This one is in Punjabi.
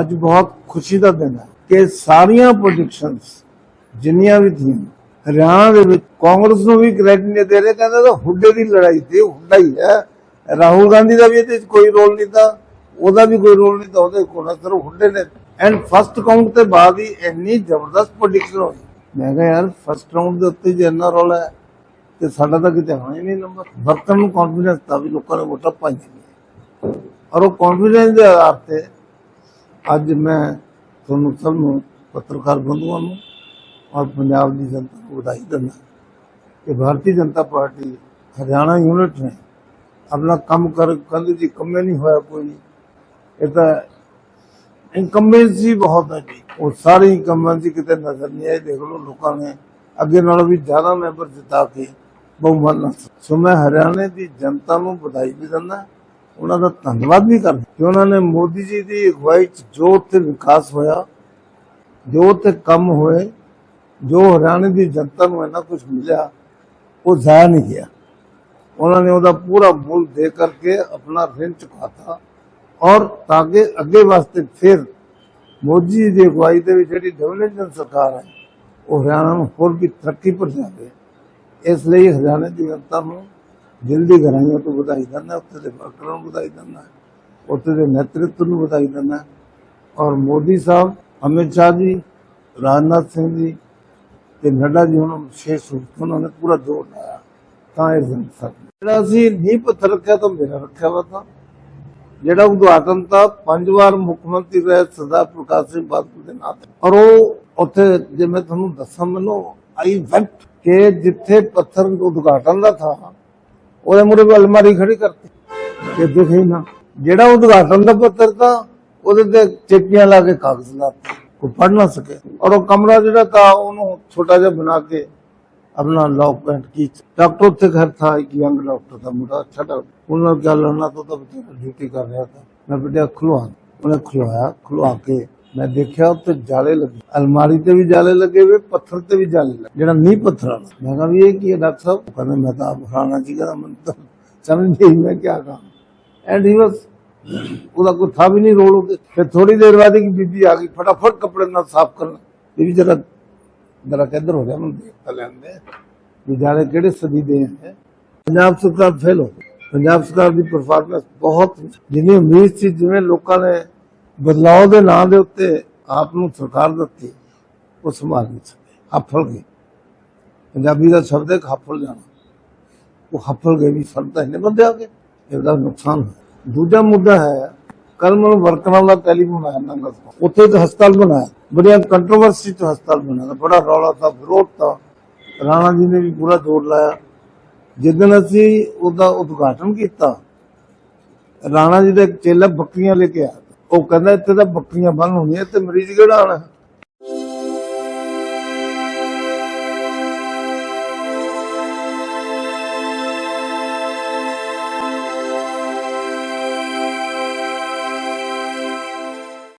ਅੱਜ ਬਹੁਤ ਖੁਸ਼ੀ ਦਾ ਦਿਨ ਹੈ ਕਿ ਸਾਰੀਆਂ ਪ੍ਰੋਜੈਕਸ਼ਨਸ ਜਿੰਨੀਆਂ ਵੀ ਥੀਆਂ, ਹਰਿਆਣਾ ਦੇ ਵਿੱਚ ਕਾਂਗਰਸ ਨੂੰ ਵੀ ਕ੍ਰੈਡਿਟ ਨਹੀਂ ਦੇ ਰਹੇ, ਕਹਿੰਦੇ ਤਾਂ ਹੁੱਡੇ ਦੀ ਲੜਾਈ ਤੇ ਹੁੱਡਾ ਹੀ ਹੈ। ਰਾਹੁਲ ਗਾਂਧੀ ਦਾ ਵੀ ਇਹਦੇ ਵਿੱਚ ਕੋਈ ਰੋਲ ਨਹੀਂ ਤਾਂ, ਉਹਦਾ ਵੀ ਕੋਈ ਰੋਲ ਨਹੀਂ ਤਾਂ ਉਹਦੇ ਕੋਲ ਸਿਰਫ ਹੁੱਡੇ ਨੇ ਐਂਡ ਫਸਟ ਕਾਊਂਟ ਤੇ ਬਾਅਦ ਹੀ ਇੰਨੀ ਜ਼ਬਰਦਸਤ ਪ੍ਰੋਡਿਕਸ਼ਨ ਹੋਈ ਮੈਂ ਕਿਹਾ, ਯਾਰ ਫਸਟ ਰਾਉਂਡ ਦੇ ਉੱਤੇ ਜੇ ਇੰਨਾ ਰੋਲ ਹੈ, ਤੇ ਸਾਡਾ ਤਾਂ ਕਿਤੇ ਹੋਣਾ ਹੀ ਨਹੀਂ ਨੰਬਰ ਵਰਕਰ ਨੂੰ ਕੌਨਫੀਡੈਂਸ ਤਾਂ ਵੀ ਲੋਕਾਂ ਨੇ ਵੋਟਾਂ ਪਾਈਆਂ ਔਰ ਉਹ ਕੌਨਫੀਡੈਂਸ ਦੇ ਆਧਾਰ ਤੇ ਅੱਜ ਮੈਂ ਤੁਹਾਨੂੰ ਸਭ ਨੂੰ, ਪੱਤਰਕਾਰ ਬੰਧੂਆਂ ਨੂੰ ਔਰ ਪੰਜਾਬ ਦੀ ਜਨਤਾ ਨੂੰ ਵਧਾਈ ਦਿੰਦਾ ਕਿ ਭਾਰਤੀ ਜਨਤਾ ਪਾਰਟੀ ਹਰਿਆਣਾ ਯੂਨਿਟ ਨੇ ਆਪਣਾ ਕੰਮ ਕਰ, ਕਹਿੰਦੇ ਜੀ, ਕੰਮੇ ਨਹੀਂ ਹੋਇਆ ਕੋਈ ਇਹ ਤਾਂ ਇਨਕੰਬੈਂਸੀ ਬਹੁਤ ਹੈ ਉਹ ਸਾਰੀ ਇਨਕੰਬੈਂਸੀ ਕਿਤੇ ਨਜ਼ਰ ਨਹੀਂ ਆਈ ਦੇਖ ਲਓ ਲੋਕਾਂ ਨੇ ਅੱਗੇ ਨਾਲੋਂ ਵੀ ਜ਼ਿਆਦਾ ਮੈਂਬਰ ਜਿਤਾ ਕੇ ਬਹੁਮਤ ਸੋ ਮੈਂ ਹਰਿਆਣੇ ਦੀ ਜਨਤਾ ਨੂੰ ਵਧਾਈ ਵੀ ਦਿੰਦਾ, ਉਹਨਾਂ ਦਾ ਧੰਨਵਾਦ ਵੀ ਕਰਦਾ। ਕਿ ਉਹਨਾਂ ਨੇ ਮੋਦੀ ਜੀ ਦੀ ਅਗਵਾਈ ਚ ਜੋ ਉੱਥੇ ਵਿਕਾਸ ਹੋਇਆ, ਜੋ ਉੱਥੇ ਕੰਮ ਹੋਏ, ਜੋ ਹਰਿਆਣੇ ਦੀ ਜਨਤਾ ਨੂੰ ਇੰਨਾ ਕੁਝ ਮਿਲਿਆ, ਉਹ ਜ਼ਾਇਆ ਨਹੀਂ ਗਿਆ। ਉਹਨਾਂ ਨੇ ਉਹਦਾ ਪੂਰਾ ਮੁੱਲ ਦੇ ਕਰਕੇ ਆਪਣਾ ਰਿਣ ਚੁਕਾਤਾ ਔਰ ਤਾਂ ਕਿ ਅੱਗੇ ਵਾਸਤੇ ਫਿਰ ਮੋਦੀ ਜੀ ਦੀ ਅਗਵਾਈ ਦੇ ਵਿੱਚ ਜਿਹੜੀ ਡਿਵੈਲਪਮੈਂਟ ਸਰਕਾਰ ਹੈ, ਉਹ ਹਰਿਆਣਾ ਨੂੰ ਹੋਰ ਵੀ ਤਰੱਕੀ ਪਰ ਜਾਵੇ ਇਸ ਲਈ ਹਰਿਆਣਾ ਦੀ ਜਨਤਾ ਨੂੰ ਦਿਲ ਦੀ ਗਹਿਰਾਈਆਂ ਤੋਂ ਵਧਾਈ ਦਿੰਦਾ, ਉੱਥੇ ਦੇ ਵਰਕਰਾਂ ਨੂੰ ਵਧਾਈ ਦਿੰਦਾ, ਉੱਥੇ ਦੇ ਨੇਤਰਤਵ ਨੂੰ ਵਧਾਈ ਦਿੰਦਾ। ਔਰ ਮੋਦੀ ਸਾਹਿਬ, ਅਮਿਤ ਸ਼ਾਹ ਜੀ, ਰਾਜਨਾਥ ਸਿੰਘ ਜੀ ਤੇ ਨੱਡਾ ਜੀ ਹੁਣ ਵਿਸ਼ੇਸ਼ ਰੂਪ ਉਹਨਾਂ ਨੇ ਪੂਰਾ ਜ਼ੋਰ ਲਾਇਆ। ਤਾਂ ਇਹ ਜਨ ਸਭ ਜਿਹੜਾ ਅਸੀਂ ਨੀਂਹ ਪੱਥਰ ਰੱਖਿਆ ਤਾਂ ਮੇਰਾ ਰੱਖਿਆ ਵਾ ਤਾਂ। ਜਿਹੜਾ ਉਦਘਾਟਨ ਤਾਂ ਪੰਜ ਵਾਰ ਮੁੱਖ ਮੰਤਰੀ ਰਹੇ, ਸਰਦਾਰ ਪ੍ਰਕਾਸ਼ ਸਿੰਘ ਬਾਦਲ ਦੇ ਨਾਂ ਔਰ ਉਹ ਉੱਥੇ, ਜੇ ਮੈਂ ਤੁਹਾਨੂੰ ਦੱਸਾਂ ਮੈਨੂੰ ਆਈ ਵੈਂਟ ਕਿ ਜਿੱਥੇ ਪੱਥਰ ਉਦਘਾਟਨ ਦਾ ਥਾ, ਉਹਦੇ ਮੂਰੇ ਵੀ ਅਲਮਾਰੀ ਖੜੀ ਕਰਤੀ। ਕਿ ਦਿਖੇ ਨਾ, ਜਿਹੜਾ ਉਦਘਾਟਨ ਦਾ ਪੱਤਰ ਤਾਂ ਉਹਦੇ ਤੇ ਚੇਪੀਆਂ ਲਾ ਕੇ ਕਾਗਜ਼ ਲਾਤੇ, ਕੋਈ ਪੜ ਨਾ ਸਕੇ। ਔਰ ਉਹ ਕਮਰਾ ਜਿਹੜਾ ਤਾਂ ਉਹਨੂੰ ਛੋਟਾ ਜਿਹਾ ਬਣਾ ਕੇ अपना लॉक पेंट की डॉक्टर ਉੱਥੇ घर था एक यंग डॉक्टर था मुझे अच्छा डॉक्टर ਉਹਨਾਂ ਨਾਲ ਗੱਲ ਲੜਨਾ तो तब ड्यूटी कर रहा था मैं बेटा खुलवा ਉਹਨੇ ਖੁਲਵਾਇਆ ਖੁਲਵਾ ਕੇ ਮੈਂ ਦੇਖਿਆ ਉੱਤੇ ਜਾਲੇ ਲੱਗੇ ਅਲਮਾਰੀ ਤੇ ਵੀ ਜਾਲੇ ਲੱਗੇ ਹੋਏ ਪੱਥਰ ਤੇ ਵੀ ਜਾਲੇ ਲੱਗੇ ਜਿਹੜਾ ਨੀਂਹ ਪੱਥਰ ਵਾਲਾ ਮੈਂ ਕਿਹਾ ਵੀ ਇਹ ਕੀ ਹੈ ਡਾਕਟਰ ਸਾਹਿਬ ਉਹ ਕਹਿੰਦੇ ਮੈਂ ਤਾਂ ਆਪ ਖਾਣਾ ਜੀ ਕਹਿੰਦਾ ਮੈਂ ਤਾਂ ਸਮਝ ਨਹੀਂ ਮੈਂ ਕੀ ਕਰਾਂ ਐਂਡ ਹੀ ਵਾਸ ਉਹਦਾ ਕੋਈ ਥਾ ਵੀ ਨਹੀਂ ਰੋਲ ਉਹਦੇ ਫਿਰ ਥੋੜੀ ਦੇਰ ਬਾਅਦ ਇੱਕ ਬੀਬੀ ਆ ਗਈ ਫਟਾਫਟ ਕੱਪੜੇ ਨਾਲ ਸਾਫ਼ ਕਰਨ ਇਹ ਵੀ ਜਰਾ ਜਰਾ ਕਿੱਧਰ ਹੋ ਗਿਆ ਮੈਨੂੰ ਦੇਖ ਵੀ ਜਾਣੇ ਕਿਹੜੇ ਸਦੀ ਦੇ ਹੈ ਪੰਜਾਬ ਸਰਕਾਰ ਫੇਲ ਹੋ ਪੰਜਾਬ ਸਰਕਾਰ ਦੀ ਪਰਫਾਰਮੈਂਸ ਬਹੁਤ ਜਿੰਨੀ ਉਮੀਦ ਸੀ, ਜਿਵੇਂ ਲੋਕਾਂ ਨੇ ਬਦਲਾਅ ਦੇ ਨਾਂ ਦੇ ਉੱਤੇ ਆਪ ਨੂੰ ਸਰਕਾਰ ਦਿੱਤੀ, ਉਹ ਸੰਭਾਲ ਨਹੀਂ ਸਕੇ। ਹੱਫਲ ਗਏ। ਪੰਜਾਬੀ ਦਾ ਸ਼ਬਦ ਹੈ ਹਫਲ ਜਾਣਾ ਉਹ ਹਫਲ ਗਏ ਵੀ ਸਰਦਾ ਇਹਨੇ ਬੰਦੇ ਆ ਗਏ, ਇਹਦਾ ਨੁਕਸਾਨ ਹੋਇਆ। ਦੂਜਾ ਮੁੱਦਾ ਹੈ ਕੱਲ ਮੈਨੂੰ ਵਰਕਰਾਂ ਦਾ ਟੈਲੀਫੋਨ ਆਇਆ ਨੰਗਲ ਤੋਂ। ਉੱਥੇ ਇੱਕ ਹਸਪਤਾਲ ਬਣਾਇਆ। ਬੜੀਆਂ ਕੰਟਰੋਵਰਸੀ ਤੋਂ ਹਸਪਤਾਲ ਬਣਾਇਆ ਬੜਾ ਰੌਲਾ था ਵਿਰੋਧ था ਰਾਣਾ ਜੀ ਨੇ ਵੀ ਪੂਰਾ ਜ਼ੋਰ ਲਾਇਆ। ਜਿੱਦਣ ਅਸੀਂ ਉਹਦਾ ਉਦਘਾਟਨ ਕੀਤਾ, ਰਾਣਾ ਜੀ ਦਾ ਇੱਕ ਚੇਲਾ ਬੱਕਰੀਆਂ ਲੈ ਕੇ ਆਇਆ। ਉਹ ਕਹਿੰਦਾ ਇੱਥੇ ਤਾਂ ਬੱਕਰੀਆਂ ਬੰਨ ਹੋਣੀਆਂ ਤੇ ਮਰੀਜ਼ ਕਿਹੜਾ ਆਣਾ